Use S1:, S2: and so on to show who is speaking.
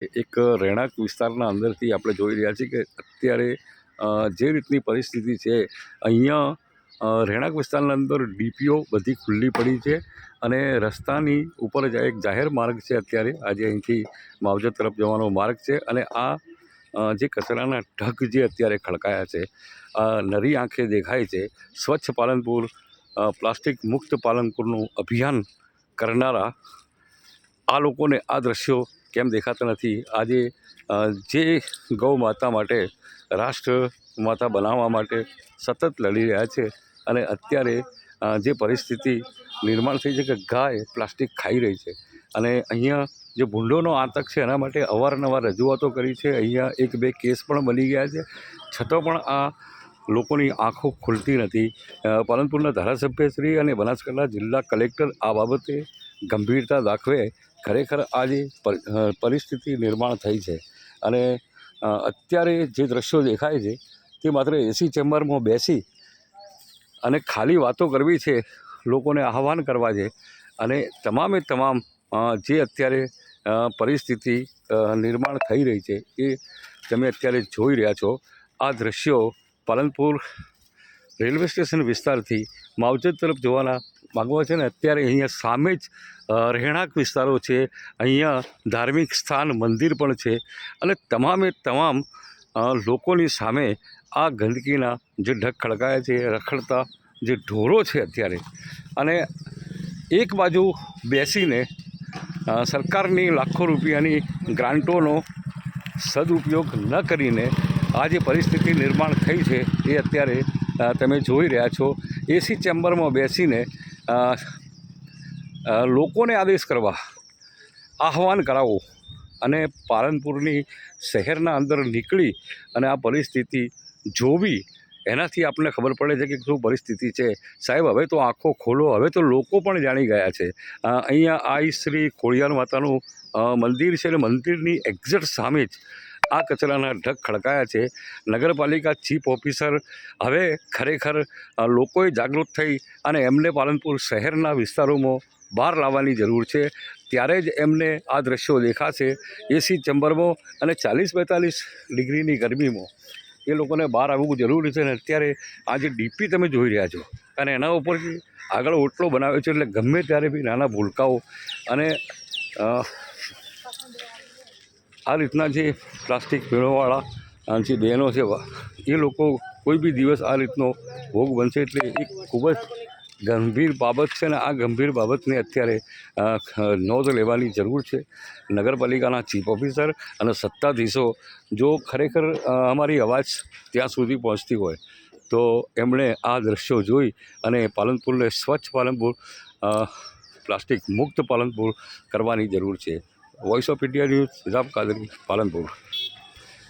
S1: એક રહેણાંક વિસ્તારના અંદરથી આપણે જોઈ રહ્યા છીએ કે અત્યારે જે રીતની પરિસ્થિતિ છે, અહીંયા રહેણાંક વિસ્તારના અંદર ડીપીઓ બધી ખુલ્લી પડી છે અને રસ્તાની ઉપર જ એક જાહેર માર્ગ છે અત્યારે. આજે અહીંથી માવજત તરફ જવાનો માર્ગ છે અને આ જે કચરાના ઢગ જે અત્યારે ખડકાયા છે નરી આંખે દેખાય છે, સ્વચ્છ પાલનપુર પ્લાસ્ટિક મુક્ત પાલનપુરનું અભિયાન કરનારા આ લોકોને આ દ્રશ્યો કેમ દેખાતા નથી? આજે જે ગૌ માતા માટે, રાષ્ટ્ર માતા બનાવવા માટે સતત લડી રહ્યા છે અને અત્યારે જે પરિસ્થિતિ નિર્માણ થઈ છે કે ગાય પ્લાસ્ટિક ખાઈ રહી છે. અને અહીંયા જે ભૂંડોનો આતંક છે એના માટે અવારનવાર રજૂઆતો કરી છે. અહીંયા એક બે કેસ પણ બની ગયા છે. છતાં પણ આ લોકોની આંખો ખુલતી નથી. પાલનપુરના ધારાસભ્યશ્રી અને બનાસકાંઠા જિલ્લા કલેક્ટર આ બાબતે ગંભીરતા દાખવે ખરેખર આ જે પરિસ્થિતિ નિર્માણ થઈ છે. અને અત્યારે જે દ્રશ્યો દેખાય છે, તે માત્ર એસી ચેમ્બરમાં બેસી અને ખાલી વાતો કરવી છે, લોકોને આહવાન કરવા છે. અને તમામે તમામ જે અત્યારે પરિસ્થિતિ નિર્માણ થઈ રહી છે, એ તમે અત્યારે જોઈ રહ્યા છો. આ દ્રશ્યો પાલનપુર રેલવે સ્ટેશન વિસ્તારથી માવજત તરફ જવાના માગવા છે ને અત્યારે અહીંયા સામે જ રહેણાંક વિસ્તારો છે. અહીંયા ધાર્મિક સ્થાન, મંદિર પણ છે અને તમામે તમામ લોકોની સામે આ ગંદકીના જે ઢગ ખડકાયા છે, રખડતા જે ઢોરો છે અત્યારે અને એક બાજુ બેસીને સરકારની લાખો રૂપિયાની ગ્રાન્ટોનો સદુપયોગ ન કરીને આ જે પરિસ્થિતિ નિર્માણ થઈ છે એ અત્યારે તમે જોઈ રહ્યા છો એસી ચેમ્બરમાં બેસીને લોકોને આદેશ કરવા આહવાન કરાવો અને પાલનપુરની શહેરના અંદર નીકળી અને આ પરિસ્થિતિ જોવી, એનાથી આપણને ખબર પડે છે કે શું પરિસ્થિતિ છે. સાહેબ, હવે તો આંખો ખોલો, હવે તો લોકો પણ જાણી ગયા છે. અહીંયા આઈ શ્રી ખોડિયાર માતાનું મંદિર છે અને મંદિરની એક્ઝેક્ટ સામે જ આ કચરાના ઢગ ખડકાયા છે. નગરપાલિકા ચીફ ઓફિસર હવે ખરેખર લોકોએ જાગૃત થઈ અને એમને પાલનપુર શહેરના વિસ્તારોમાં બહાર લાવવાની જરૂર છે. ત્યારે જ એમને આ દ્રશ્યો દેખાશે. એસી ચેમ્બરમાં અને ચાલીસ બેતાલીસ ડિગ્રીની ગરમીમાં એ લોકોને બહાર આવવું જરૂરી છે અને અત્યારે આ જે ડીપી તમે જોઈ રહ્યા છો અને એના ઉપરથી આગળ ઓટલો બનાવ્યો છે એટલે ગમે ત્યારે બી નાના ભૂલકાઓ અને આ રીતના જે પ્લાસ્ટિક અ, જે બહેનો છે એ લોકો કોઈ બી દિવસ આ રીતનો ભોગ બનશે એટલે એ ખૂબ જ ગંભીર બાબત છે ને આ ગંભીર બાબતને અત્યારે નોંધ લેવાની જરૂર છે. નગરપાલિકાના ચીફ ઓફિસર અને સત્તાધીશો જો ખરેખર અમારી અવાજ ત્યાં સુધી પહોંચતી હોય તો એમણે આ દ્રશ્યો જોઈ અને પાલનપુરને સ્વચ્છ પાલનપુર પ્લાસ્ટિક મુક્ત પાલનપુર કરવાની જરૂર છે. વોઇસ ઓફ ઇન્ડિયા ન્યૂઝ હિસાબ કાદરી પાલનપુર